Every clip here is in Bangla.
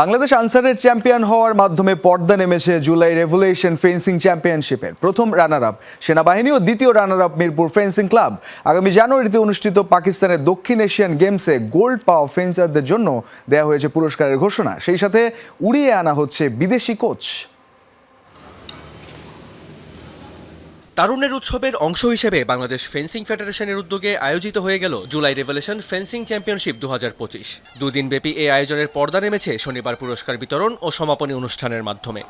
বাংলাদেশ আনসারের চ্যাম্পিয়ন হওয়ার মাধ্যমে পর্দা নেমেছে জুলাই রেভুলেশন ফেন্সিং চ্যাম্পিয়নশিপের। প্রথম রানার আপ সেনাবাহিনী ও দ্বিতীয় runner up Mirpur fencing club. আগামী জানুয়ারিতে অনুষ্ঠিত পাকিস্তানের দক্ষিণ এশিয়ান গেমসে গোল্ড পাওয়া ফেন্সারদের জন্য দেয়া হয়েছে পুরস্কারের ঘোষণা। সেই সাথে উড়িয়ে আনা হচ্ছে বিদেশি কোচ। তারুণের উৎসবের অংশ হিসেবে বাংলাদেশ ফেন্সিং ফেডারেশনের উদ্যোগে আয়োজিত হয়ে গেল জুলাই রেভলিউশন ফেন্সিং চ্যাম্পিয়নশিপ দু হাজার পঁচিশ। দুদিনব্যাপী এই আয়োজনের পর্দা নেমেছে শনিবার পুরস্কার বিতরণ ও সমাপনী অনুষ্ঠানের মাধ্যমে।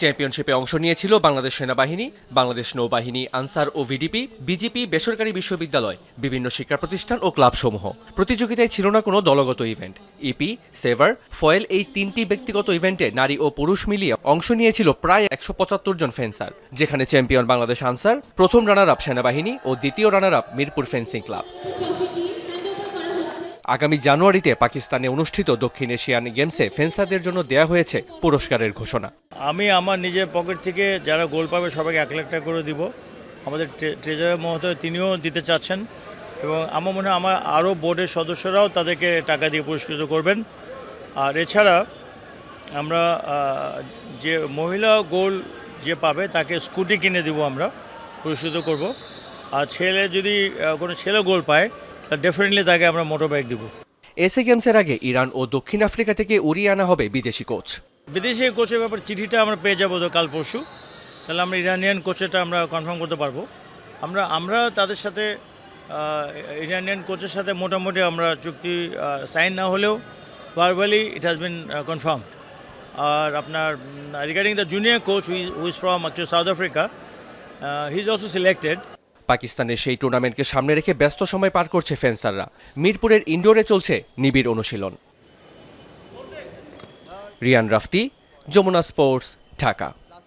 চ্যাম্পিয়নশিপে অংশ নিয়েছিল বাংলাদেশ সেনাবাহিনী, বাংলাদেশ নৌবাহিনী, আনসার ও ভিডিপি, বিজিপি, বেসরকারি বিশ্ববিদ্যালয়, বিভিন্ন শিক্ষা প্রতিষ্ঠান ও ক্লাবসমূহ। প্রতিযোগিতায় ছিল না কোনো দলগত ইভেন্ট। ইপি, সেভার, ফয়েল এই তিনটি ব্যক্তিগত ইভেন্টে নারী ও পুরুষ মিলিয়ে অংশ নিয়েছিল প্রায় একশো পঁচাত্তর জন ফেন্সার যেখানে চ্যাম্পিয়ন বাংলাদেশ আনসার, প্রথম রানার আপ সেনাবাহিনী ও দ্বিতীয় runner up Mirpur fencing club ট্রফিটি hand over করা হচ্ছে আগামী জানুয়ারিতে পাকিস্তানে অনুষ্ঠিত দক্ষিণ এশিয়ান গেমসে ফেন্সারদের জন্য দেয়া হয়েছে পুরস্কারের ঘোষণা। আমি আমার নিজের পকেট থেকে যারা গোল পাবে সবাইকে এক লাখ টাকা করে দিব। আমাদের ট্রেজারের মহোদয়, তিনিও দিতে চাচ্ছেন এবং আমার মনে হয় আমার আরও বোর্ডের সদস্যরাও তাদেরকে টাকা দিয়ে পুরস্কৃত করবেন। আর এছাড়া আমরা যে মহিলা গোল যে পাবে তাকে স্কুটি কিনে দিব আমরা, পুরস্কৃত করব। আর ছেলে যদি কোনো ছেলে গোল পায় তাহলে ডেফিনেটলি তাকে আমরা মোটর বাইক দিব এসএ গেমসের আগে ইরান ও দক্ষিণ আফ্রিকা থেকে উড়িয়ে আনা হবে বিদেশি কোচ। বিদেশি কোচের ব্যাপারে চিঠিটা আমরা পেয়ে যাব তো কাল পরশু। তাহলে আমরা ইরানিয়ান কোচেরটা আমরা কনফার্ম করতে পারব। আমরা আমরা তাদের সাথে ইরানিয়ান কোচের সাথে মোটামুটি আমরা চুক্তি সাইন না হলেও verbally it has been confirm আর আপনার regarding the junior coach who's from actually South Africa he is also selected পাকিস্তানের সেই টুর্নামেন্টকে সামনে রেখে ব্যস্ত সময় পার করছে ফেন্সাররা মিরপুরের ইনডোরে চলছে নিবিড় অনুশীলন। রিয়ান রাফতি, যমুনা স্পোর্টস ঢাকা।